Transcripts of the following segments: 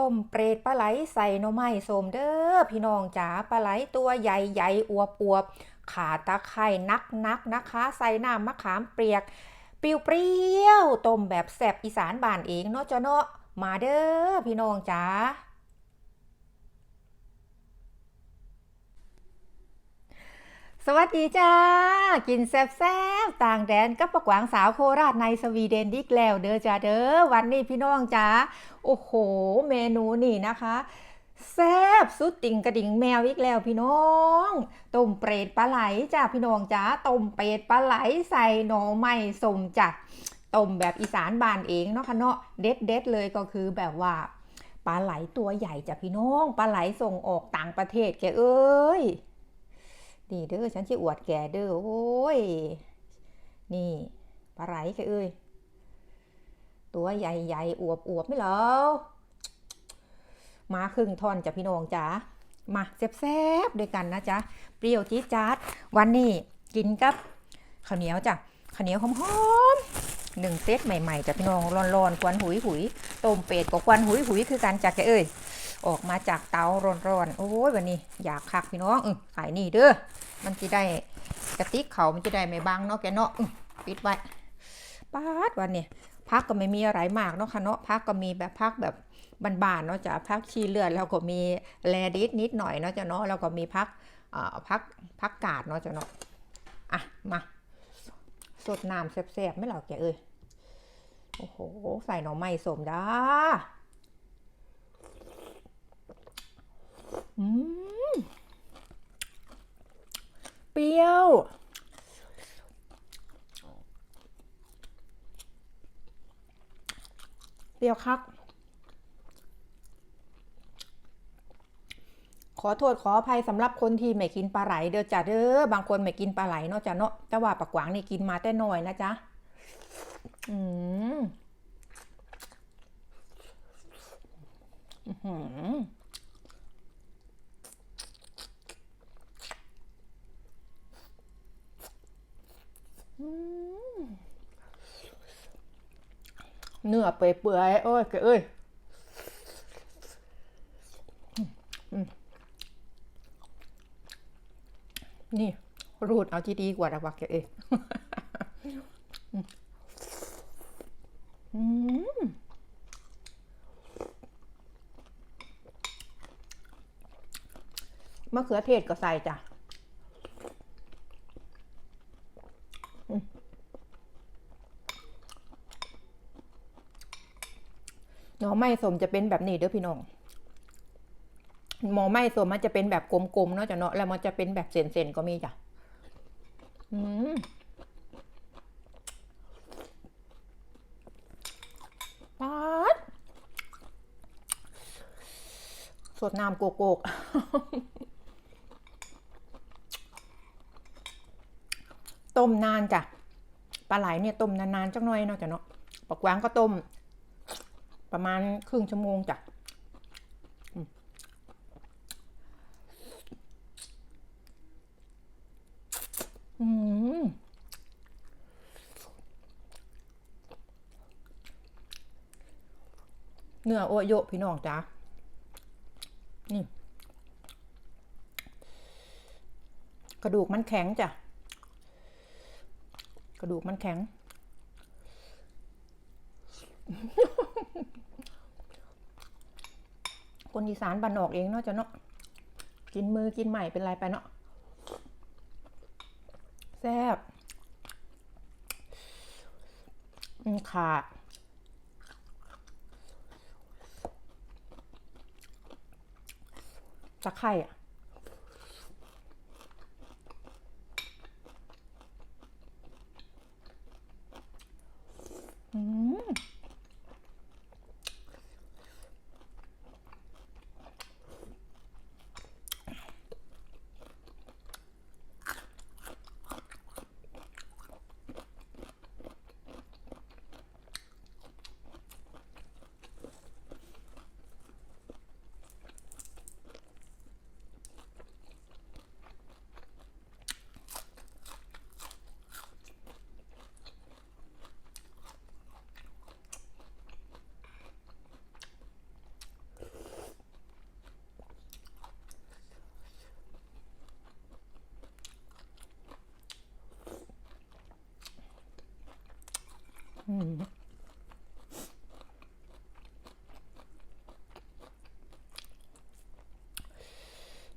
ต้มเปรตปลาไหลใส่นไม้สมเด้อพี่น้องจ๋าปลาไหลตัวใหญ่ใหญ่อวบอวบขาตะไคร่นักนักนะคะ ใส่น้ำมะขามเปียกเปรี้ยวๆต้มแบบแสบอีสานบ้านเองเนาะจ้ะเนาะมาเด้อพี่น้องจ๋า สวัสดีจ้า กินแซ่บๆต่างแดนกับประกวางสาวโคราชในสวีเดนดิกแล้วเด้อจ้าเด้อวันนี้พี่น้องจ้าโอ้โห เมนูนี่นะคะแซ่บสุดติ่งกระดิ่งแมวอีกแล้วพี่น้องต้มเปรตปลาไหลจ้าพี่น้องจ้าต้มเปรตปลาไหลใส่หน่อไม้สมจ้ะต้มแบบอีสานบานเองเนาะค่ะเนาะเด็ดเด็ดเลยก็คือแบบว่าปลาไหลตัวใหญ่จ้ะพี่น้องปลาไหลส่งออกต่างประเทศแกเอ้ย นี่เด้อฉันจะอวดแก่เด้อโอ้ย นี่ปลาไหลแกเอ้ย ตัวใหญ่ๆอวบอวบไม่หรอมาครึ่งท่อนจ้ะพี่น้องจ๋ามาแซ่บๆด้วยกันนะจ๊ะเปรี้ยวจี๊ดจ๊าดวันนี้กินกับข้าวเหนียวจ้ะข้าวเหนียวหอมๆหนึ่งเซตใหม่ๆจ้ะพี่น้องร้อนๆควันหุยหุยต้มเป็ดกับควันหุยหุยคือกันจ้ะแกเอ้ย ออกมาจากเตาร้อนๆ โอ้ยวันนี้อยากคักพี่น้องอขายนี่เด้อ มันจะได้กระติกเขามันจะได้ไม่บังเนาะแกเนาะปิดไว้ปาดวันนี้พักก็ไม่มีอะไรมากเนาะค่ะเนาะพักก็มีแบบพักแบบบานๆเนาะจ้ะพักชีเลือดแล้วก็มีแลดิสนิดหน่อยเนาะจ้ะเนาะแล้วก็มีพักเอ่อพักพักกาดเนาะจ้ะเนาะอะมาสดน้ำแซ่บๆไม่หรอแกเอ้ยโอ้โห ใส่หน่อไม้สมด้าอืม เปรี้ยว เปรี้ยวคัก ขอโทษขออภัยสำหรับคนที่ไม่กินปลาไหลเด้อจ้ะเด้อบางคนไม่กินปลาไหลเนาะจ้ะเนาะแต่ว่าปลากวางนี่กินมาแต่น้อยนะจ๊ะอืมอื้อหือ เนื้อเปื่อยๆโอ้ยแกเอ้ยนี่รูดเอาที่ดีกว่าละวะแกเอ้ยอืมมะเขือเทศก็ใส่จ้ะ หน่อ ไม้สมจะเป็นแบบนี้เด้อพี่น้องหมอไม้สมมันจะเป็นแบบกลมๆเนาะจ้ะเนาะแล้วมันจะเป็นแบบเส้นๆก็มีจ้ะอืมป๊าดสดน้ำโกโก้ต้มนานจ้ะปลาไหลเนี่ยต้มนานๆจักหน่อยเนาะจ้ะเนาะปักวางก็ต้ม ประมาณครึ่งชั่วโมงจ้ะอืมเนื้อโอโยพี่น้องจ้ะนี่ กระดูกมันแข็งจ้ะ กระดูกมันแข็ง คนอีสานบ้านนอกเองเนาะจ้ะเนาะกินมือกินใหม่เป็นไรไปเนาะแซ่บอืมขาดตะไคร่อะอืม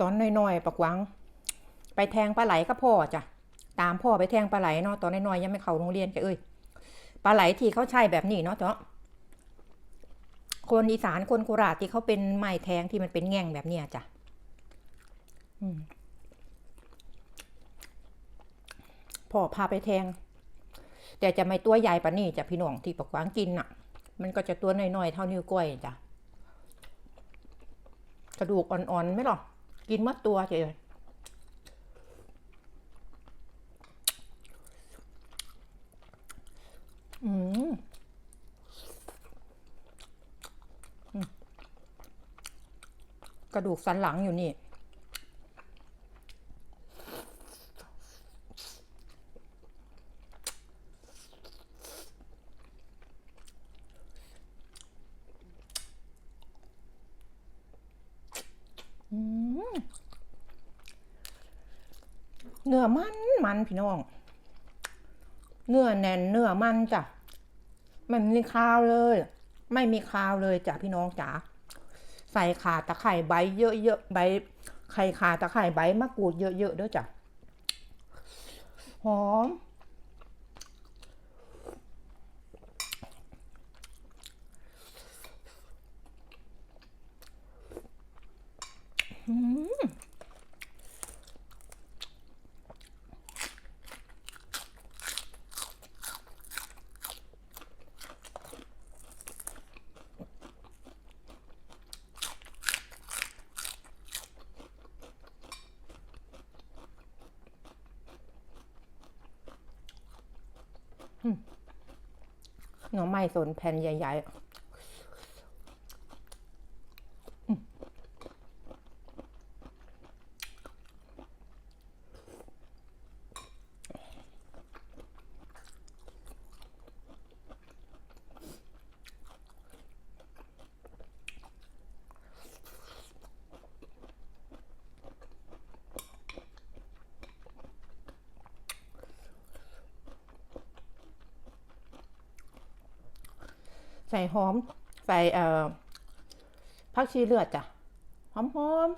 ตอนน้อยๆปักหวัง ไปแทงปลาไหลกับพ่อจ้ะ ตามพ่อไปแทงปลาไหลเนาะตอนน้อยๆยังไม่เข้าโรงเรียนแกเอ้ยปลาไหลที่เขาใช่แบบนี้เนาะเจ้าคนอีสานคนโคราชที่เขาเป็นไม้แทงที่มันเป็นแง่งแบบเนี้ยจ้ะพ่อพาไปแทง แต่จะไม่ตัวใหญ่ปะนี่จ้ะพี่น้องที่ปักหวางกินน่ะ มันก็จะตัวน้อยๆเท่านิ้วก้อยจ้ะกระดูกอ่อนๆไหม่หรอกินมัดตัวเฉยอืมกระดูกสันหลังอยู่นี่ อืมเนื้อมันมัน พี่น้อง เนื้อแน่นเนื้อมันจ้ะไม่มีคาวเลย ไม่มีคาวเลยจ้ะพี่น้องจ๋าใส่ขาตะไคร่ใบเยอะๆใบไข่ขาตะไคร่ใบมะกรูดเยอะๆด้วยจ้ะหอมอืม หน่อไม้สนแผ่นใหญ่ๆ ใส่หอม ใส่เอ่อผักชีเลือดจ้ะ หอมหอม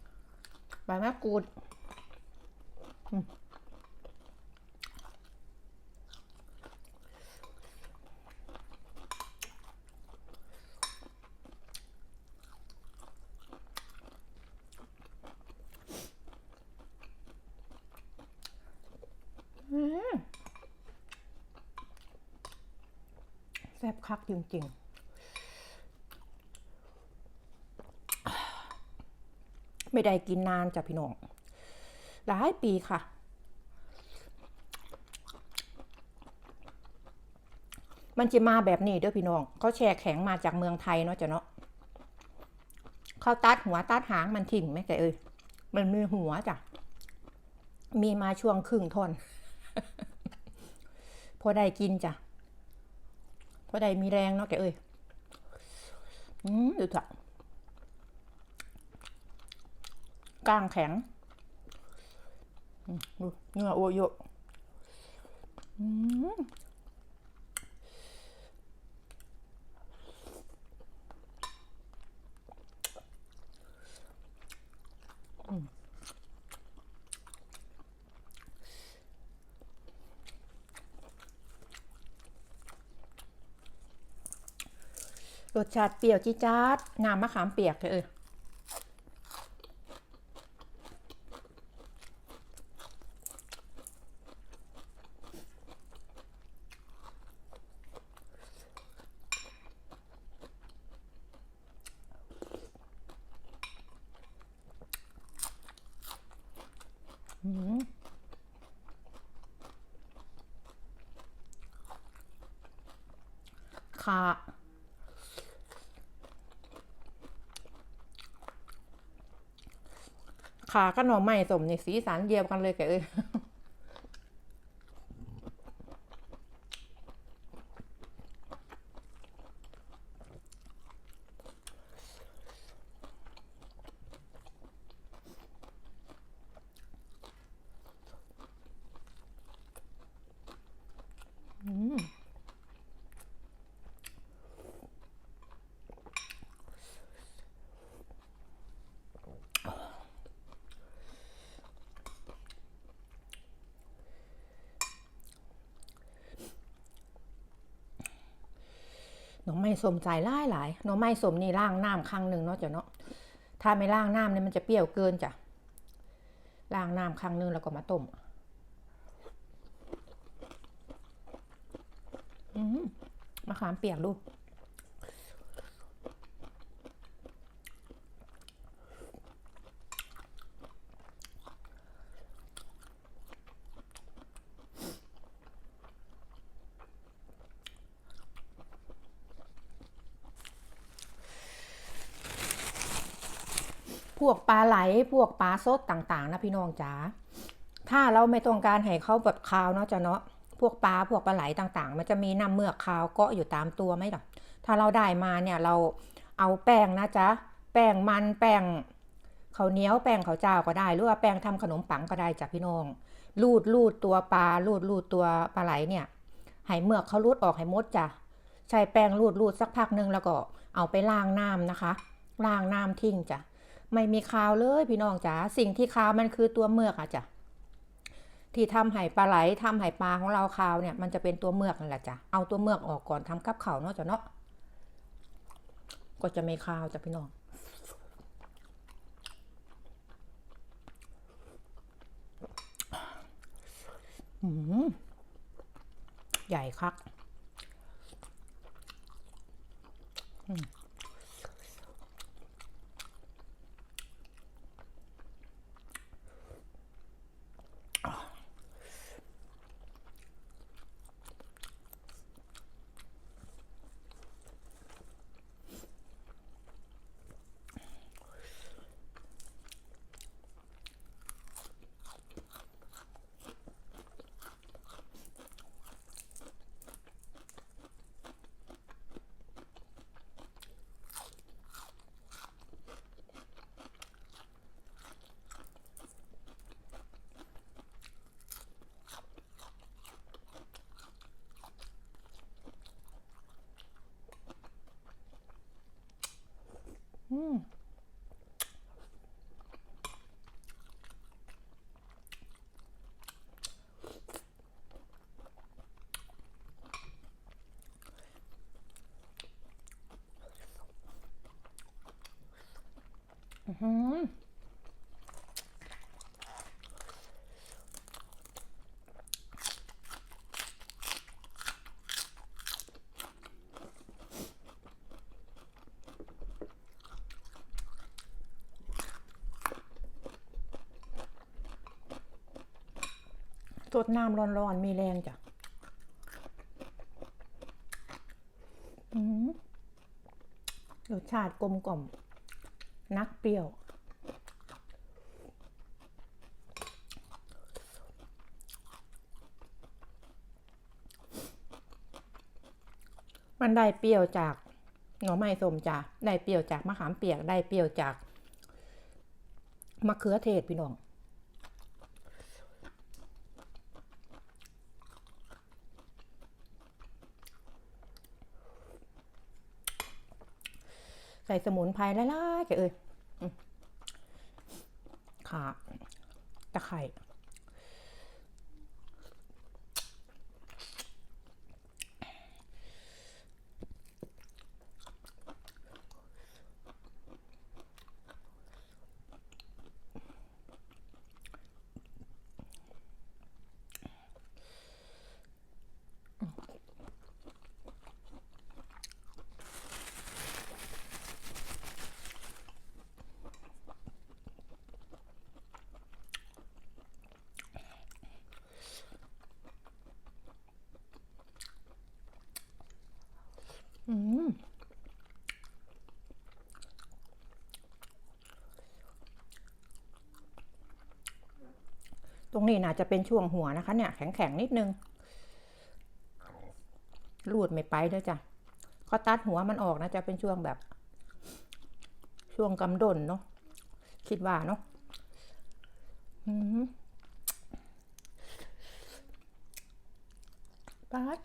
ๆใบมะกรูดอืมอืม แซ่ บคักจริง ๆ ไม่ได้กินนานจ้ะพี่น้อง หลายปีค่ะ มันจะมาแบบนี้เด้อพี่น้อง เขาแช่แข็งมาจากเมืองไทยเนาะจ้ะเนาะเขาตัดหัวตัดหางมันทิ้งไหมแกเอ้ย มันมีหัวจ้ะ มีมาช่วงครึ่งท่อน พอได้กินจ้ะ อได้มีแรงเนาะแกเอ้ยอืมดูเถอะกล้างแข็งดูเนื้อโอโยะอืม รสชาติเปรี้ยวจี๊ดจ๊าดน้ำมะขามเปียกเอ้ยอืมค่ะ ขาก็หน่อไม้สมนี่สีสันเดียวกันเลยแกเอ้ย อืม หน่อไม้สมใจหลายหลายหน่อไม้สมนี่ล่างน้ำครั้งหนึ่งเนาะจ้ะเนาะถ้าไม่ล่างน้ำเนี่ยมันจะเปรี้ยวเกินจ้ะล่างน้ำครั้งหนึ่งแล้วก็มาต้มอืมมะขามเปียกดู วกปลาไหลพวกปลาสดต่างๆ นะพี่น้องจ๋าถ้าเราไม่ต้องการให้เขาแบบคาวเนาะจ้ะเนาะพวกปลาพวกปลาไหลต่างๆ มันจะมีน้ำเมือกคาวเกาะอยู่ตามตัวไหมล่ะถ้าเราได้มาเนี่ยเราเอาแป้งนะจ๊ะแป้งมันแป้งข้าวเหนียวแป้งข้าวเจ้าก็ได้ หรือว่าแป้งทำขนมปังก็ได้จ้ะพี่น้องลูดลูดตัวปลาลูดลูดตัวปลาไหลเนี่ยให้เมือกเขาลูดออกให้หมดจ้ะใช้แป้งลูดลูดสักพักนึงแล้วก็เอาไปล้างน้ำนะคะล้างน้ำทิ้งจ้ะ ไม่มีคาวเลยพี่น้องจ๋าสิ่งที่คาวมันคือตัวเมือกอะจ้ะที่ทำให้ปลาไหลทำให้ปลาของเราคาวเนี่ยมันจะเป็นตัวเมือกนั่นแหละจ้ะเอาตัวเมือกออกก่อนทำกับเขาวเนาะจ้ะเนาะก็จะไม่คาวจ้ะพี่น้องใหญ่คักอืม อื้อ สดน้ำร้อนๆ มีแรงจ้ะรสชาติกลมกล่อม นักเปรี้ยว มันได้เปรี้ยวจากหน่อไม้ส้มจ้ะได้เปรี้ยวจากมะขามเปียก ได้เปรี้ยวจากมะเขือเทศพี่น้อง ใส่สมุนไพรละลายๆแกเอ้ยขาตะไคร่อืมตรง นี้น่าจะเป็นช่วงหัวนะคะ เนี่ยแข็งๆนิดนึงรูดไม่ไปด้วยจ้ะเขาตัดหัวมันออกนะจะเป็นช่วงแบบ ช่วงกำดนเนาะคิดว่าเนาะอืมปัด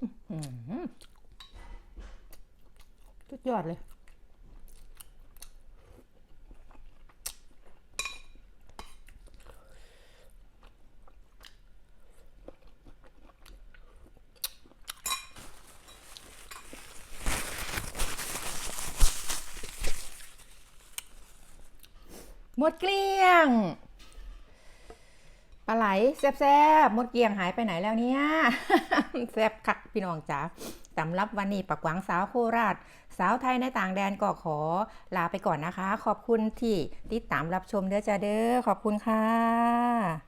อื้อหือ สุดยอดเลยหมดเกลี้ยง ปลาไหลแซ่บๆหมดเกลี้ยงหายไปไหนแล้วเนี่ยแซ่บคักพี่น้องจ๋าสำหรับวันนี้ปักหวังสาวโคราช สาวไทยในต่างแดนก็ขอลาไปก่อนนะคะ ขอบคุณที่ติดตามรับชมเด้อจ้าเด้อขอบคุณค่ะ